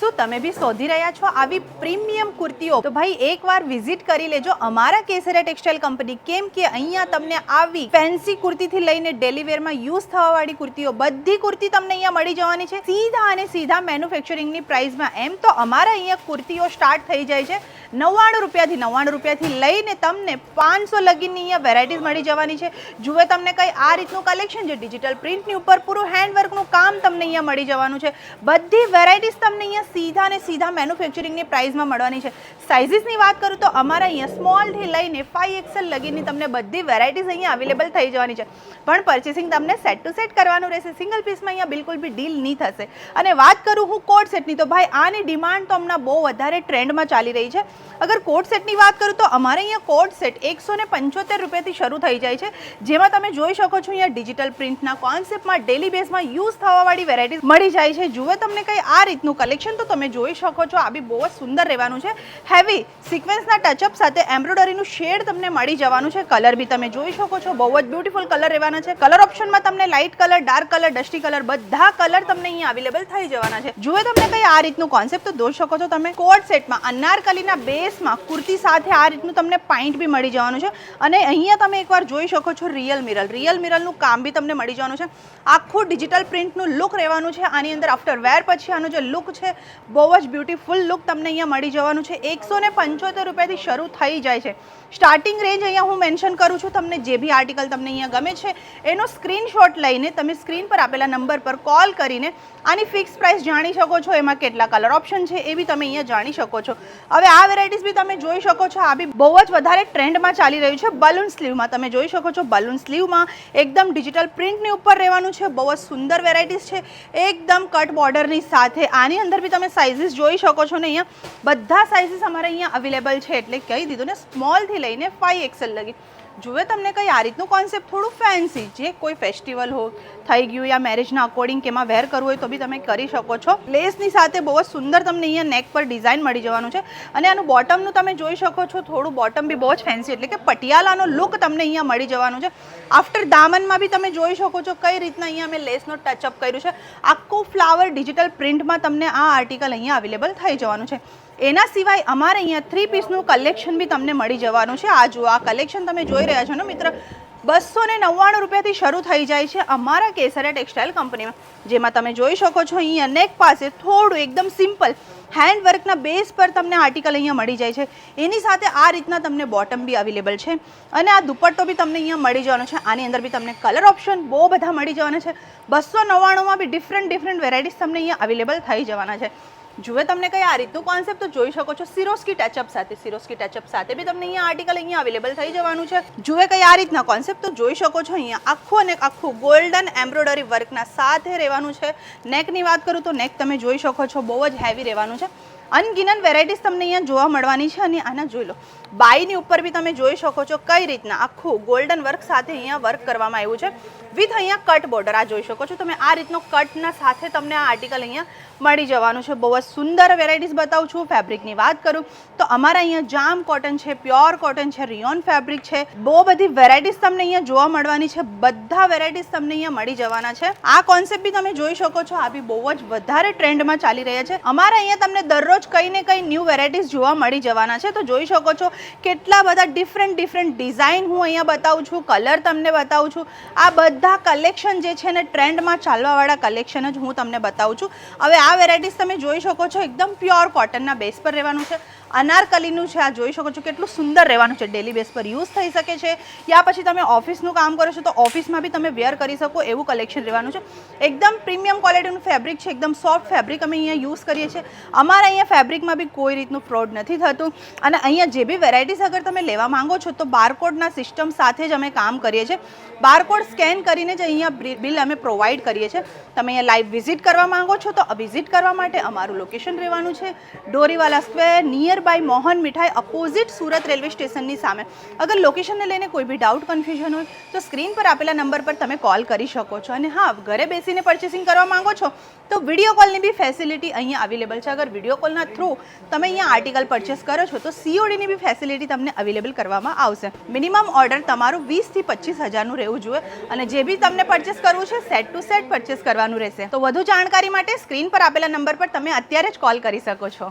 શું તમે બી શોધી રહ્યા છો આવી પ્રીમિયમ કુર્તીઓ? તો ભાઈ, એકવાર વિઝિટ કરી લેજો. અમારા કેસરિયા ટેક્સટાઇલ કંપની કેમ કે અહીંયા તમને આવી ફેન્સી કુર્તીથી લઈને ડેલીવેરમાં યુઝ યુઝ થવાવાળી કુર્તીઓ, બધી કુર્તી તમને અહીંયા મળી જવાની છે. સીધા અને સીધા મેન્યુફેક્ચરિંગની પ્રાઇસમાં. એમ તો અમારા અહીંયા કુર્તીઓ સ્ટાર્ટ થઈ જાય છે. નવ્વાણું રૂપિયાથી નવ્વાણું રૂપિયાથી લઈને તમને પાંચસો લગીનની અહીંયા વેરાયટીઝ મળી જવાની છે. જુએ તમને કઈ આ રીતનું કલેક્શન છે? ડિજિટલ પ્રિન્ટની ઉપર પૂરું હેન્ડવર્કનું કામ તમને અહીંયા મળી જવાનું છે. બધી વેરાયટીઝ તમને અહીંયા સીધા ને સીધા મેન્યુફેક્ચરિંગની પ્રાઇસમાં મળવાની છે. સાઇઝીસની વાત કરું તો અમારા અહીંયા સ્મોલથી લઈને ફાઈવ એક્સેલ લગીની તમને બધી વેરાયટીઝ અહીંયા અવેલેબલ થઈ જવાની છે. પણ પરચેસિંગ તમને સેટ ટુ સેટ કરવાનું રહેશે. સિંગલ પીસમાં અહીંયા બિલકુલ બી ડીલ નહીં થશે. અને વાત કરું હું કોટ સેટની તો ભાઈ આની ડિમાન્ડ તો હમણાં બહુ વધારે ટ્રેન્ડમાં ચાલી રહી છે. અગર કોટ સેટની વાત કરું તો અમારે અહીંયા કોટ સેટ એકસો ને પંચોતેર રૂપિયાથી શરૂ થઈ જાય છે. જેમાં તમે જોઈ શકો છો અહીંયા ડિજિટલ પ્રિન્ટના કોન્સેપ્ટમાં ડેલી બેઝમાં યુઝ થવાવાળી વેરાયટીઝ મળી જાય છે. જુએ તમને કંઈ આ રીતનું કલેક્શન તો તમે જોઈ શકો છો, આ બી બહુ જ સુંદર રહેવાનું છે. હેવી સિક્વન્સના ટચઅપ સાથે એમ્બ્રોઇડરીનું શેડ તમને મળી જવાનું છે કલર બી તમે જોઈ શકો છો, બહુ જ બ્યુટીફુલ કલર રહેવાના છે. કલર ઓપ્શનમાં તમને light colour dark colour dusty colour બધા કલર તમને અહીંયા અવેલેબલ થઈ જવાના છે. જુએ તમને કઈ આ રીતનું કોન્સેપ્ટ તો જોઈ શકો છો તમે. કોટ સેટમાં અનારકલીના બેસમાં કુર્તી સાથે આ રીતનું તમને પાઇન્ટ બી મળી જવાનું છે. અને અહીંયા તમે એકવાર જોઈ શકો છો રિયલ મિરલ રિયલ મિરલનું કામ બી તમને મળી જવાનું છે. આખું ડિજિટલ પ્રિન્ટનું લુક રહેવાનું છે, આની અંદર આફ્ટર વેર પછી આનો જે લુક છે બહુ જ બ્યુટીફુલ લુક તમને અહીંયા મળી જવાનું છે. એકસો ને પંચોતેર રૂપિયાથી શરૂ થઈ જાય છે. સ્ટાર્ટિંગ રેન્જ અહીંયા હું મેન્શન કરું છું. તમને જે બી આર્ટિકલ તમને અહીંયા ગમે છે, એનો સ્ક્રીનશોટ લઈને તમે સ્ક્રીન પર આપેલા નંબર પર કોલ કરીને આની ફિક્સ પ્રાઇસ જાણી શકો છો, એમાં કેટલા કલર ઓપ્શન છે એ બી તમે અહીંયા જાણી શકો છો. હવે આ વેરાયટીઝ બી તમે જોઈ શકો છો. આ બી બહુ જ વધારે ટ્રેન્ડમાં ચાલી રહ્યું છે. બલૂન સ્લીવમાં તમે જોઈ શકો છો. બલૂન સ્લીવમાં એકદમ ડિજિટલ પ્રિન્ટની ઉપર રહેવાનું છે. બહુ જ સુંદર વેરાયટીઝ છે. એકદમ કટ બોર્ડરની સાથે. આની અંદર બી તમે સાઇઝિસ જોઈ શકો છો ને અહીંયા બધા સાઇઝીસ અમારે અહીંયા અવેલેબલ છે. એટલે કહી દીધું ને સ્મોલથી લઈને ફાઈવ એક્સેલ લગી. જુએ તમને કંઈ આ રીતનું કોન્સેપ્ટ થોડું ફેન્સી જે કોઈ ફેસ્ટિવલ હો, થઈ ગયું યા મેરેજના અકોર્ડિંગ કે એમાં વેર કરવું હોય તો બી તમે કરી શકો છો. લેસની સાથે બહુ જ સુંદર તમને અહીંયા નેક પર ડિઝાઇન મળી જવાનું છે. અને આનું બોટમનું તમે જોઈ શકો છો, થોડું બોટમ બી બહુ જ ફેન્સી એટલે કે પટિયાલાનો લુક તમને અહીંયા મળી જવાનું છે. આફ્ટર દામનમાં બી તમે જોઈ શકો છો કઈ રીતના અહીંયા મેં લેસનો ટચઅપ કર્યું છે. આખું ફ્લાવર ડિજિટલ પ્રિન્ટમાં તમને આ આર્ટિકલ અહીંયા અવેલેબલ થઈ જવાનું છે. એના સિવાય અમારે અહીંયા થ્રી પીસનું કલેક્શન બી તમને મળી જવાનું છે. આ જુઓ, આ કલેક્શન તમે જોઈ રહ્યા છો ને મિત્ર? બસો ને નવ્વાણું રૂપિયાથી શરૂ થઈ જાય છે અમારા કેસરિયા ટેક્સટાઇલ કંપનીમાં. જેમાં તમે જોઈ શકો છો અહીંયા નેક પાસે થોડું એકદમ સિમ્પલ હેન્ડ વર્કના બેઝ પર તમને આર્ટિકલ અહીંયા મળી જાય છે. એની સાથે આ રીતના તમને બોટમ બી અવેલેબલ છે. અને આ દુપટ્ટો બી તમને અહીંયા મળી જવાનો છે. આની અંદર બી તમને કલર ઓપ્શન બહુ બધા મળી જવાના છે. બસો નવ્વાણુંમાં બી ડિફરન્ટ ડિફરન્ટ વેરાયટીઝ તમને અહીંયા અવેલેબલ થઈ જવાના છે. જુએ તમને કઈ આ રીતનું કોન્સેપ્ટ તો જોઈ શકો છો સિરોસ્કી ટેચઅપ સાથે. સિરોસ્કી ટેચઅપ સાથે બી તમને અહીંયા આર્ટિકલ અહીંયા અવેલેબલ થઈ જવાનું છે. જુએ કઈ આ રીતના કોન્સેપ્ટ તો જોઈ શકો છો અહીંયા આખું અને આખું ગોલ્ડન એમ્બ્રોડરી વર્કના સાથે રહેવાનું છે. નેકની વાત કરું તો નેક તમે જોઈ શકો છો બહુ જ હેવી રહેવાનું છે. અનગિનન વેરાયટીઝ તમને અહીંયા જોવા મળવાની છે અને આના જોઈ લો. બાયની ઉપર બી તમે જોઈ શકો છો કઈ રીતના આખું ગોલ્ડન વર્ક સાથે અહીંયા વર્ક કરવામાં આવ્યું છે. વિથ અહીંયા કટ બોર્ડર આ જોઈ શકો છો. તમે આ રીતનો કટના સાથે તમને આ આર્ટિકલ અહીંયા મળી જવાનું છે. બહુ જ સુંદર વેરાયટીઝ બતાવું છું. ફેબ્રિકની વાત કરું, તો અમારા અહીંયા જામ કોટન છે પ્યોર કોટન છે રિયોન ફેબ્રિક છે. બહુ બધી વેરાયટીઝ તમને અહીંયા જોવા મળવાની છે. બધા વેરાયટીઝ તમને અહીંયા મળી જવાના છે. આ કોન્સેપ્ટ બી તમે જોઈ શકો છો. આ બી બહુ જ વધારે ટ્રેન્ડમાં ચાલી રહ્યા છે. અમારા અહીંયા તમને દરરોજ કંઈ ને કંઈ ન્યૂ વેરાયટીઝ જોવા મળી જવાના છે. તો જોઈ શકો છો કેટલા બધા ડિફરન્ટ ડિફરન્ટ ડિઝાઇન હું અહીંયા બતાવું છું કલર તમને બતાવું છું. આ બધા કલેક્શન જે છે ને ટ્રેન્ડમાં ચાલવાવાળા કલેક્શન જ હું તમને બતાવું છું. હવે આ વેરાયટીઝ તમે જોઈ શકો છો એકદમ પ્યોર કોટનના બેસ પર રહેવાનું છે. અનારકલીનું છે, આ જોઈ શકો છો કેટલું સુંદર રહેવાનું છે. ડેલી બેસ પર યુઝ થઈ શકે છે. યા પછી તમે ઓફિસનું કામ કરો છો તો ઓફિસમાં બી તમે વેર કરી શકો એવું કલેક્શન રહેવાનું છે. એકદમ પ્રીમિયમ ક્વોલિટીનું ફેબ્રિક છે, એકદમ સોફ્ટ ફેબ્રિક અમે અહીંયા યુઝ કરીએ છીએ. અમારા અહીંયા ફેબ્રિકમાં બી કોઈ રીતનું ફ્રોડ નથી થતું. અને અહીંયા જે બી વેરાયટીઝ અગર તમે લેવા માંગો છો, તો બારકોડના સિસ્ટમ સાથે જ અમે કામ કરીએ છીએ. બારકોડ સ્કેન કરીને જ અહીંયા બિલ અમે પ્રોવાઈડ કરીએ છીએ. તમે અહીંયા લાઈવ વિઝિટ કરવા માંગો છો, તો વિઝિટ કરવા માટે અમારું લોકેશન રહેવાનું છે. Doriwala square, near by Mohan Mithai, opposite Surat railway સ્ટેશનની સામે. અગર લોકેશનને લઈને કોઈ બી ડાઉટ કન્ફ્યુઝન હોય, તો સ્ક્રીન પર આપેલા નંબર પર તમે કોલ કરી શકો છો. અને હા, ઘરે બેસીને પરચેસિંગ કરવા માંગો છો, તો વીડિયો કોલની બી ફેસિલિટી અહીંયા અવેલેબલ છે. અગર વીડિયો કોલના એજન્સીઓના થ્રુ તમે અહીંયા આર્ટિકલ પરચેસ કરો છો, તો સીઓડીની બી ફેસિલિટી તમને અવેલેબલ કરવામાં આવશે. મિનિમમ ઓર્ડર તમારું વીસથી પચીસ હજારનું રહેવું જોઈએ અને જે બી તમને પરચેસ કરવું છે સેટ ટુ સેટ પરચેસ કરવાનું રહેશે. તો વધુ જાણકારી માટે સ્ક્રીન પર આપેલા નંબર પર તમે અત્યારે જ કોલ કરી શકો છો.